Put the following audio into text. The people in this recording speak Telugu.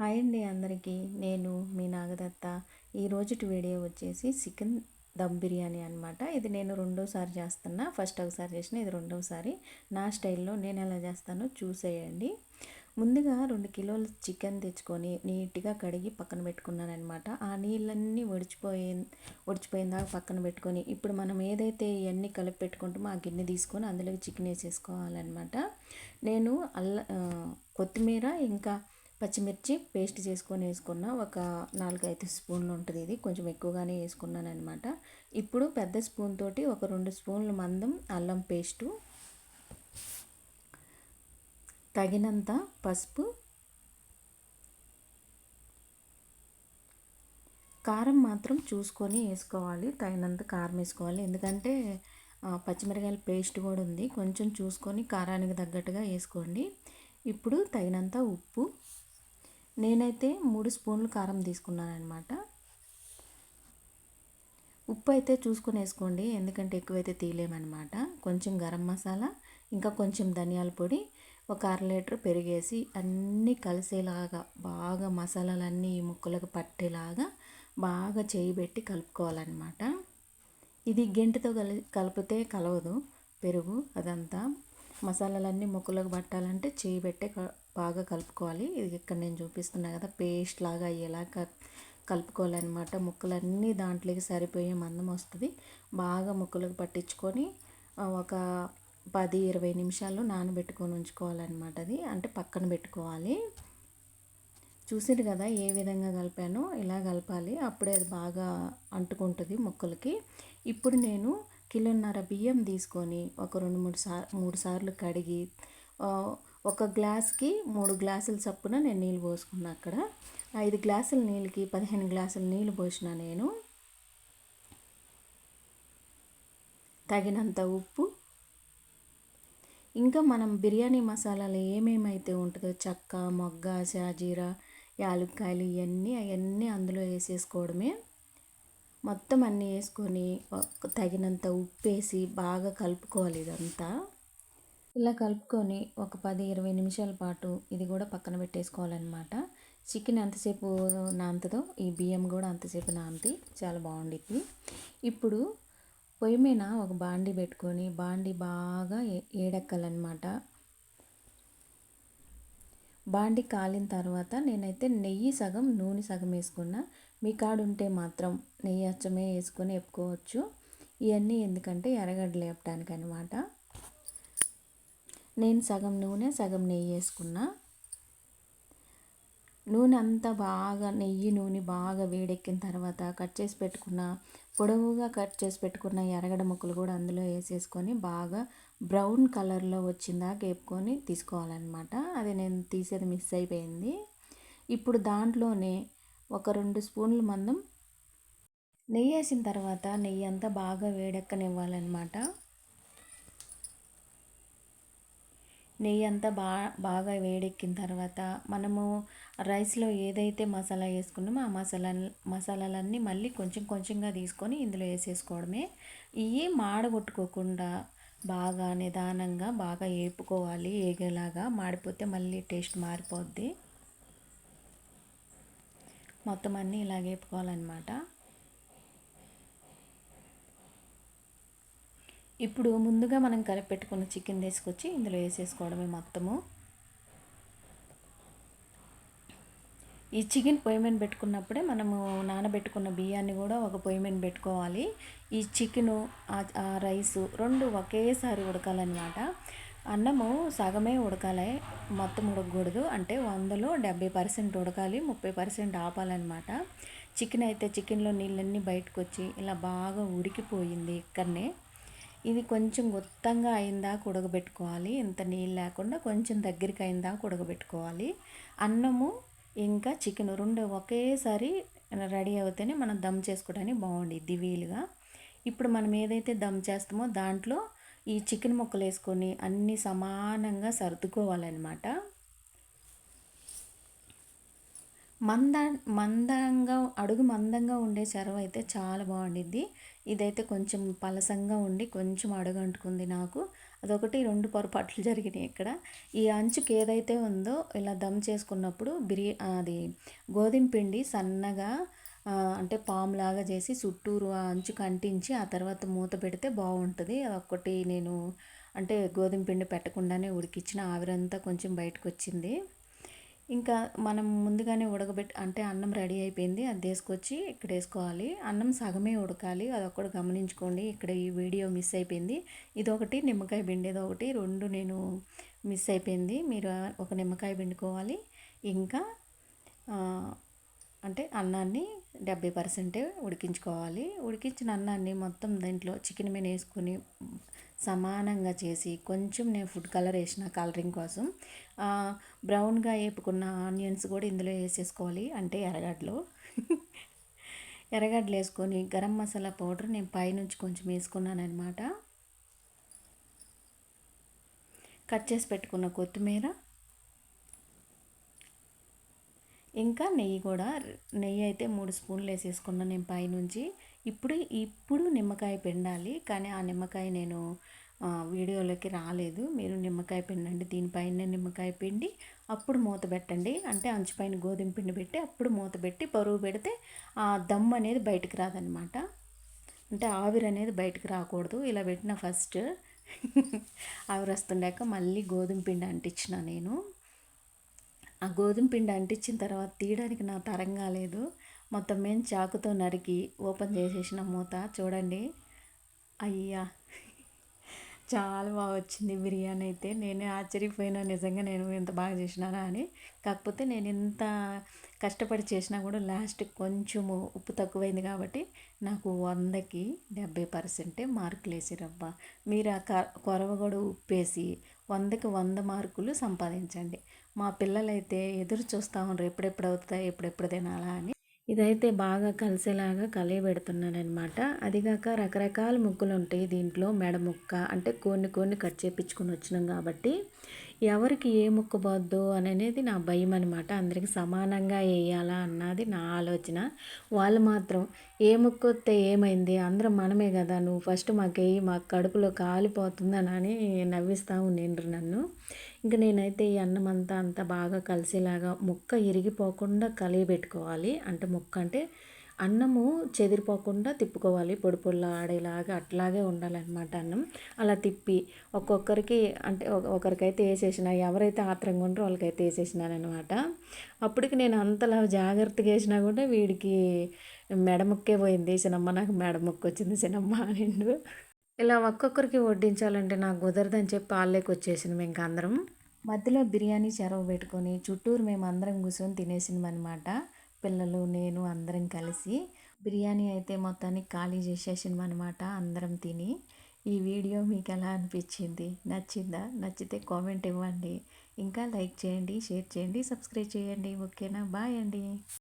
హాయ్ అండి అందరికీ. నేను మీ నాగదత్త. ఈరోజుటి వీడియో వచ్చేసి చికెన్ దమ్ బిర్యానీ అనమాట ఇది నేను రెండోసారి చేస్తున్నా. ఫస్ట్ ఒకసారి చేసిన ఇది రెండోసారి. నా స్టైల్లో నేను ఎలా చేస్తానో చూసేయండి. ముందుగా రెండు కిలోల చికెన్ తెచ్చుకొని నీట్గా కడిగి పక్కన పెట్టుకున్నాను అనమాట ఆ నీళ్ళన్నీ ఒడిచిపోయి ఒడిచిపోయిన దాకా పక్కన పెట్టుకొని ఇప్పుడు మనం ఏదైతే ఇవన్నీ కలిపి పెట్టుకుంటామో ఆ గిన్నె తీసుకొని అందులోకి చికెన్ వేసేసుకోవాలన్నమాట. నేను అల్ల కొత్తిమీర ఇంకా పచ్చిమిర్చి పేస్ట్ చేసుకొని వేసుకున్న ఒక నాలుగైదు స్పూన్లు ఉంటుంది ఇది. కొంచెం ఎక్కువగానే వేసుకున్నాను అనమాట ఇప్పుడు పెద్ద స్పూన్ తోటి ఒక రెండు స్పూన్లు మందం అల్లం పేస్టు తగినంత పసుపు కారం మాత్రం చూసుకొని వేసుకోవాలి తగినంత కారం వేసుకోవాలి. ఎందుకంటే పచ్చిమిరకాయల పేస్ట్ కూడా ఉంది. కొంచెం చూసుకొని కారానికి తగ్గట్టుగా వేసుకోండి. ఇప్పుడు తగినంత ఉప్పు నేనైతే మూడు స్పూన్లు కారం తీసుకున్నాను అనమాట ఉప్పు అయితే చూసుకొని వేసుకోండి ఎందుకంటే ఎక్కువైతే తీయలేమన్నమాట. కొంచెం గరం మసాలా ఇంకా కొంచెం ధనియాల పొడి ఒక అర లీటర్ పెరిగేసి అన్నీ కలిసేలాగా బాగా మసాలాలన్నీ ముక్కలకు పట్టేలాగా బాగా చేయి పెట్టి కలుపుకోవాలన్నమాట. ఇది గెంటితో కలి కలిపితే కలవదు పెరుగు అదంతా. మసాలాలన్నీ ముక్కలకు పట్టాలంటే చేయి పెట్టే బాగా కలుపుకోవాలి. ఇది ఇక్కడ నేను చూపిస్తున్నా కదా పేస్ట్ లాగా అయ్యేలా కలుపుకోవాలన్నమాట. ముక్కలన్నీ దాంట్లోకి సరిపోయే మందం వస్తుంది. బాగా ముక్కలకు పట్టించుకొని ఒక పది ఇరవై నిమిషాలు నానబెట్టుకొని ఉంచుకోవాలన్నమాట అది. అంటే పక్కన పెట్టుకోవాలి. చూసారు కదా ఏ విధంగా కలిపానో ఇలా కలపాలి. అప్పుడే అది బాగా అంటుకుంటుంది ముక్కలకి. ఇప్పుడు నేను కిలోన్నర బియ్యం తీసుకొని ఒక రెండు మూడు సార్ మూడు సార్లు కడిగి ఒక గ్లాస్కి మూడు గ్లాసుల చప్పున నేను నీళ్ళు పోసుకున్నా అక్కడ. ఐదు గ్లాసుల నీళ్ళకి పదిహేను గ్లాసుల నీళ్ళు పోసిన నేను. తగినంత ఉప్పు. ఇంకా మనం బిర్యానీ మసాలాలు ఏమేమైతే ఉంటుందో చెక్క మొగ్గ షాజీరా యాలుక్కాయలు ఇవన్నీ అవన్నీ అందులో వేసేసుకోవడమే. మొత్తం అన్నీ వేసుకొని తగినంత ఉప్పు వేసి బాగా కలుపుకోవాలి ఇదంతా. ఇలా కలుపుకొని ఒక పది ఇరవై నిమిషాల పాటు ఇది కూడా పక్కన పెట్టేసుకోవాలన్నమాట. చికెన్ ఎంతసేపు నాంతదో ఈ బియ్యం కూడా అంతసేపు నాంతి చాలా బాగుండిద్ది. ఇప్పుడు పొయ్యి మీద ఒక బాండి పెట్టుకొని బాండి బాగా ఏడెక్కాలన్నమాట. బాండి కాలిన తర్వాత నేనైతే నెయ్యి సగం నూనె సగం వేసుకున్నా. మీ కాడుంటే మాత్రం నెయ్యి అచ్చమే వేసుకొని ఎప్పుకోవచ్చు ఇవన్నీ ఎందుకంటే ఎర్రగడ్డలు వేపడానికి అనమాట నేను సగం నూనె సగం నెయ్యి వేసుకున్నా. నూనె అంతా బాగా నెయ్యి నూనె బాగా వేడెక్కిన తర్వాత కట్ చేసి పెట్టుకున్న పొడవుగా కట్ చేసి పెట్టుకున్న ఎరగడ ముక్కలు కూడా అందులో వేసేసుకొని బాగా బ్రౌన్ కలర్లో వచ్చిందాక వేపుకొని తీసుకోవాలన్నమాట. అది నేను తీసేది మిస్ అయిపోయింది. ఇప్పుడు దాంట్లోనే ఒక రెండు స్పూన్ల మందం నెయ్యి వేసిన తర్వాత నెయ్యి అంతా బాగా వేడెక్కనివ్వాలన్నమాట. నెయ్యి అంతా బా బాగా వేడెక్కిన తర్వాత మనము రైస్లో ఏదైతే మసాలా వేసుకున్నామో ఆ మసాలా మసాలాలన్నీ మళ్ళీ కొంచెం కొంచెంగా తీసుకొని ఇందులో వేసేసుకోవడమే. ఇవి మాడగొట్టుకోకుండా బాగా నిదానంగా బాగా వేపుకోవాలి ఏగేలాగా మాడిపోతే మళ్ళీ టేస్ట్ మారిపోద్ది. మొత్తం అన్నీ ఇలా వేపుకోవాలన్నమాట ఇప్పుడు ముందుగా మనం కలిపెట్టుకున్న చికెన్ తీసుకొచ్చి ఇందులో వేసేసుకోవడమే మొత్తము. ఈ చికెన్ పొయ్యి మీద పెట్టుకున్నప్పుడే మనము నానబెట్టుకున్న బియ్యాన్ని కూడా ఒక పొయ్యి మీద పెట్టుకోవాలి. ఈ చికెను ఆ రైసు రెండు ఒకేసారి ఉడకాలన్నమాట. అన్నము సగమే ఉడకాలి మొత్తం ఉడకకూడదు. అంటే వందలో డెబ్బై పర్సెంట్ ఉడకాలి ముప్పై పర్సెంట్ ఆపాలన్నమాట. చికెన్ అయితే చికెన్లో నీళ్ళన్నీ బయటకు వచ్చి ఇలా బాగా ఉడికిపోయింది ఇక్కడనే. ఇది కొంచెం గుత్తంగా అయిందా ఉడకబెట్టుకోవాలి. ఇంత నీళ్ళు లేకుండా కొంచెం దగ్గరికి అయిందా ఉడకబెట్టుకోవాలి. అన్నము ఇంకా చికెన్ రెండు ఒకేసారి రెడీ అవుతేనే మనం దమ్ చేసుకోవడానికి బాగుండిద్ది వీలుగా. ఇప్పుడు మనం ఏదైతే దమ్ చేస్తామో దాంట్లో ఈ చికెన్ ముక్కలు వేసుకొని అన్నీ సమానంగా సర్దుకోవాలన్నమాట. మంద మందంగా అడుగు మందంగా ఉండే చెరవ అయితే చాలా బాగుండిద్ది. ఇదైతే కొంచెం పలసంగా ఉండి కొంచెం అడుగు అంటుకుంది నాకు. అదొకటి రెండు పొరపాట్లు జరిగినాయి ఇక్కడ. ఈ అంచుకి ఏదైతే ఉందో ఇలా దమ్ చేసుకున్నప్పుడు బిర్యా అది గోధుమ పిండి సన్నగా అంటే పాములాగా చేసి చుట్టూరు ఆ అంచుకు అంటించి ఆ తర్వాత మూత పెడితే బాగుంటుంది. అదొక్కటి నేను అంటే గోధుమ పిండి పెట్టకుండానే ఉడికిచ్చిన ఆవిరంతా కొంచెం బయటకు వచ్చింది ఇంకా మనం ముందుగానే ఉడకబెట్టి అంటే అన్నం రెడీ అయిపోయింది. అది తీసుకొచ్చి ఇక్కడ వేసుకోవాలి. అన్నం సగమే ఉడకాలి. అదొక్కటి గమనించుకోండి. ఇక్కడ ఈ వీడియో మిస్ అయిపోయింది. ఇదొకటి నిమ్మకాయ పిండేది ఒకటి రెండు నేను మిస్ అయిపోయింది. మీరు ఒక నిమ్మకాయ పిండుకోవాలి. ఇంకా అంటే అన్నాన్ని డెబ్బై పర్సెంటే ఉడికించుకోవాలి. ఉడికించిన అన్నాన్ని మొత్తం దీంట్లో చికెన్ మీద వేసుకొని సమానంగా చేసి కొంచెం నేను ఫుడ్ కలర్ వేసిన కలరింగ్ కోసం బ్రౌన్గా వేపుకున్న ఆనియన్స్ కూడా ఇందులో వేసేసుకోవాలి. అంటే ఎర్రగడ్డలు. ఎర్రగడ్డలు వేసుకొని గరం మసాలా పౌడర్ నేను పైనుంచి కొంచెం వేసుకున్నాను అనమాట కట్ చేసి పెట్టుకున్న కొత్తిమీర ఇంకా నెయ్యి కూడా నెయ్యి అయితే మూడు స్పూన్లు వేసేసుకున్నాను నేను పైనుంచి. ఇప్పుడు ఇప్పుడు నిమ్మకాయ పిండాలి కానీ ఆ నిమ్మకాయ నేను వీడియోలోకి రాలేదు. మీరు నిమ్మకాయ పిండండి దీనిపైన నిమ్మకాయ పిండి అప్పుడు మూత పెట్టండి. అంటే అంచుపైన గోధుమ పిండి పెట్టి అప్పుడు మూత పెట్టి పరువు పెడితే ఆ దమ్ అనేది బయటకు రాదనమాట. అంటే ఆవిరి అనేది బయటకు రాకూడదు. ఇలా పెట్టిన ఫస్ట్ ఆవిరి వస్తుండాక మళ్ళీ గోధుమ పిండి అంటించిన నేను. ఆ గోధుమ పిండి అంటించిన తర్వాత తీయడానికి నా తరం కాలేదు మొత్తం మేము చాకుతో నరికి ఓపెన్ చేసేసిన మూత. చూడండి. అయ్యా. చాలా బాగా వచ్చింది బిర్యానీ అయితే. నేనే ఆశ్చర్యపోయినా నిజంగా నేను ఎంత బాగా చేసినానా అని. కాకపోతే నేను ఎంత కష్టపడి చేసినా కూడా లాస్ట్ కొంచెము ఉప్పు తక్కువైంది కాబట్టి నాకు వందకి డెబ్బై పర్సెంటే మార్కులు వేసిరబ్బా. మీరు ఆ కొరవ కూడా ఉప్పేసి వందకి వంద మార్కులు సంపాదించండి. మా పిల్లలైతే ఎదురు చూస్తూ ఉన్నారు ఎప్పుడెప్పుడు అవుతాయి ఎప్పుడెప్పుడు తినాలా అని. ఇదైతే బాగా కలిసేలాగా కలియబెడుతున్నాను అనమాట అదిగాక రకరకాల ముక్కులు ఉంటాయి దీంట్లో మెడ ముక్క అంటే కొన్ని కొన్ని కట్ చేపించుకొని వచ్చినాం కాబట్టి. ఎవరికి ఏ ముక్క పోద్దు అనేది నా భయం అనమాట అందరికి సమానంగా వేయాలా అన్నది నా ఆలోచన. వాళ్ళు మాత్రం ఏ ముక్క వస్తే ఏమైంది? అందరం మనమే కదా నువ్వు ఫస్ట్ మాకు వేయి మాకు కడుపులో కాలిపోతుందని అని నవ్విస్తూ ఉండిండ్రు నన్ను. ఇంకా నేనైతే ఈ అన్నం అంతా అంతా బాగా కలిసేలాగా ముక్క ఇరిగిపోకుండా కలియబెట్టుకోవాలి అంటే ముక్క అంటే అన్నము చెదిరిపోకుండా తిప్పుకోవాలి. పొడి పొడిలా ఆడేలాగా అట్లాగే ఉండాలన్నమాట అన్నం. అలా తిప్పి ఒక్కొక్కరికి అంటే ఒకరికైతే వేసేసిన ఎవరైతే ఆత్రంగా ఉంటారో వాళ్ళకైతే వేసేసినానమాట అప్పటికి నేను అంతలా జాగ్రత్తగా వేసినా కూడా వీడికి మెడముక్కే పోయింది. సినమ్మ నాకు మెడముక్కు వచ్చింది సినమ్మ నిండు ఇలా ఒక్కొక్కరికి వడ్డించాలంటే నాకు కుదరదని చెప్పి వాళ్ళకి వచ్చేసినాం ఇంకా అందరం. మధ్యలో బిర్యానీ చెరవ పెట్టుకొని చుట్టూరు మేము అందరం కూర్చొని తినేసినాం పిల్లలు నేను అందరం కలిసి బిర్యానీ అయితే మొత్తానికి ఖాళీ చేసేసినాం అనమాట అందరం తిని. ఈ వీడియో మీకు ఎలా అనిపించింది? నచ్చిందా? నచ్చితే కామెంట్ ఇవ్వండి. ఇంకా లైక్ చేయండి షేర్ చేయండి సబ్స్క్రైబ్ చేయండి. ఓకేనా? బాయ్ అండి.